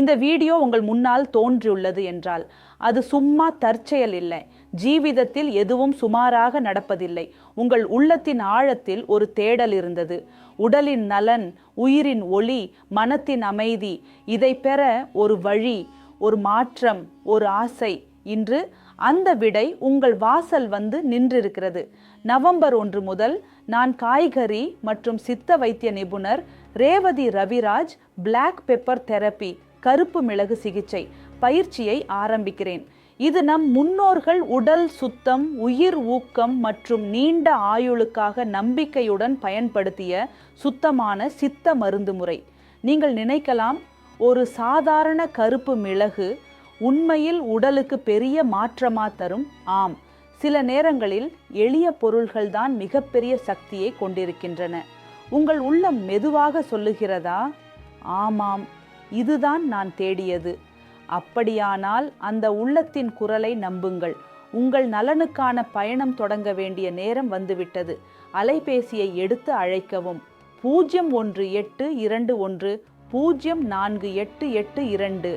இந்த வீடியோ உங்கள் முன்னால் தோன்றியுள்ளது என்றால் அது சும்மா தற்செயல் இல்லை. ஜீவிதத்தில் எதுவும் சுமாராக நடப்பதில்லை. உங்கள் உள்ளத்தின் ஆழத்தில் ஒரு தேடல் இருந்தது. உடலின் நலன் உயிரின் ஒளி மனத்தின் அமைதி இதை பெற ஒரு வழி ஒரு மாற்றம் ஒரு ஆசை. இன்று அந்த விடை உங்கள் வாசல் வந்து நின்றிருக்கிறது. நவம்பர் ஒன்று முதல் நான் காய்கறி மற்றும் சித்த வைத்திய நிபுணர் Revathi Raviraj black pepper therapy கருப்பு மிளகு சிகிச்சை பயிற்சியை ஆரம்பிக்கிறேன். இது நம் முன்னோர்கள் உடல் சுத்தம் உயிர் ஊக்கம் மற்றும் நீண்ட ஆயுளுக்காக நம்பிக்கையுடன் பயன்படுத்திய சுத்தமான சித்த மருந்து முறை. நீங்கள் நினைக்கலாம் ஒரு சாதாரண கருப்பு மிளகு உண்மையில் உடலுக்கு பெரிய மாற்றமா தரும்? ஆம். சில நேரங்களில் எளிய பொருள்கள்தான் மிகப்பெரிய சக்தியை கொண்டிருக்கின்றன. உங்கள் உள்ளம் மெதுவாக சொல்லுகிறதா? ஆமாம். இதுதான் நான் தேடியது. அப்படியானால் அந்த உள்ளத்தின் குரலை நம்புங்கள். உங்கள் நலனுக்கான பயணம் தொடங்க வேண்டிய நேரம் வந்துவிட்டது. அலைபேசியை எடுத்து அழைக்கவும். பூஜ்ஜியம் ஒன்று எட்டு இரண்டு ஒன்று பூஜ்ஜியம் நான்கு எட்டு எட்டு இரண்டு.